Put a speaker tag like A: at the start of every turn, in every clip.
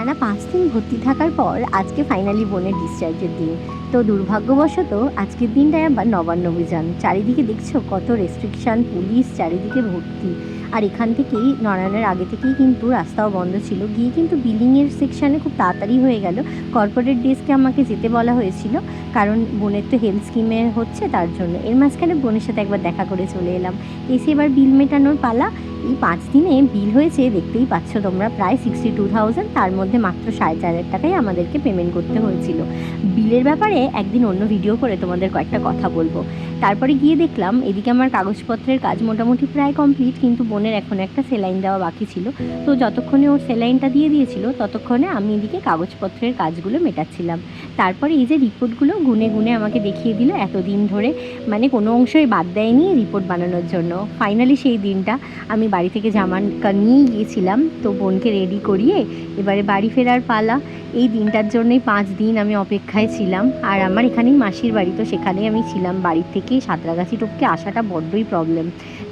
A: টানা পাঁচ দিন ভর্তি থাকার পর আজকে ফাইনালি বোনের ডিসচার্জের দিন। তো দুর্ভাগ্যবশত আজকের দিনটায় আবার নবান্ন অভিযান। চারিদিকে দেখছ কত রেস্ট্রিকশান পুলিশ চারিদিকে ভর্তি। আর এখান থেকেই নড়ানোর আগে থেকেই কিন্তু রাস্তাও বন্ধ ছিল। গিয়ে কিন্তু বিলিংয়ের সেকশানে খুব তাড়াতাড়ি হয়ে গেল। কর্পোরেট ডেস্কে আমাকে যেতে বলা হয়েছিল। কারণ বোনের তো হেলথ স্কিমে হচ্ছে, তার জন্য। এর মাঝখানে বোনের সাথে একবার দেখা করে চলে এলাম। এসে এবার বিল মেটানোর পালা। এই পাঁচ দিনে বিল হয়েছে, দেখতেই পাচ্ছ তোমরা, প্রায় সিক্সটি টু থাউজেন্ড তার মধ্যে মাত্র সাড়ে চার হাজার টাকাই আমাদেরকে পেমেন্ট করতে হয়েছিল। বিলের ব্যাপারে একদিন অন্য ভিডিও করে তোমাদের কয়েকটা কথা বলব। তারপরে গিয়ে দেখলাম এদিকে আমার কাগজপত্রের কাজ মোটামুটি প্রায় কমপ্লিট কিন্তু বোনের এখন একটা সেলাইন দেওয়া বাকি ছিল। তো যতক্ষণে ওর সেলাইনটা দিয়ে দিয়েছিল, ততক্ষণে আমি এদিকে কাগজপত্রের কাজগুলো মেটাচ্ছিলাম। তারপরে এই যে রিপোর্টগুলো গুনে গুনে আমাকে দেখিয়ে দিল এতদিন ধরে। মানে কোনো অংশই বাদ দেয়নি রিপোর্ট বানানোর জন্য। ফাইনালি সেই দিনটা আমি বাড়ি থেকে জামা কা- নিয়ে গিয়েছিলাম, তো বোনকে রেডি করিয়ে এবারে বাড়ি ফেরার পালা। এই দিনটার জন্যই পাঁচ দিন আমি অপেক্ষায় ছিলাম। আর আমার এখানেই মাসির বাড়ি, তো সেখানেই আমি ছিলাম বাড়ির থেকেই সাঁতরাগাছি টপকে আসাটা বড্ডই প্রবলেম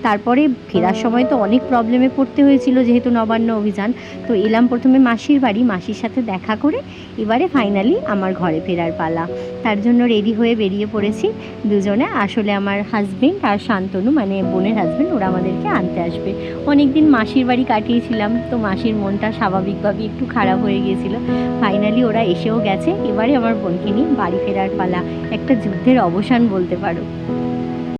A: তারপরে ফেরার সময় তো অনেক প্রবলেমে পড়তে হয়েছিল যেহেতু নবান্ন অভিযান। তো এলাম প্রথমে মাসির বাড়ি, মাসির সাথে দেখা করে এবারে ফাইনালি আমার ঘরে ফেরার পালা। তার জন্য রেডি হয়ে বেরিয়ে পড়েছি। দুজনে, আসলে আমার হাজবেন্ড আর শান্তনু মানে বোনের হাজবেন্ড ওরা আমাদেরকে আনতে আসবে। অনেক দিন মাসির বাড়ি কাটিয়েছিলাম, তো মাসির মনটা স্বাভাবিকভাবে একটু খারাপ হয়ে গিয়েছিল ফাইনালি ওরা এসেও গেছে। এবারে আমার বোনকে নিয়ে বাড়ি ফেরার পালা। একটা যুদ্ধের অবসান বলতে পারো।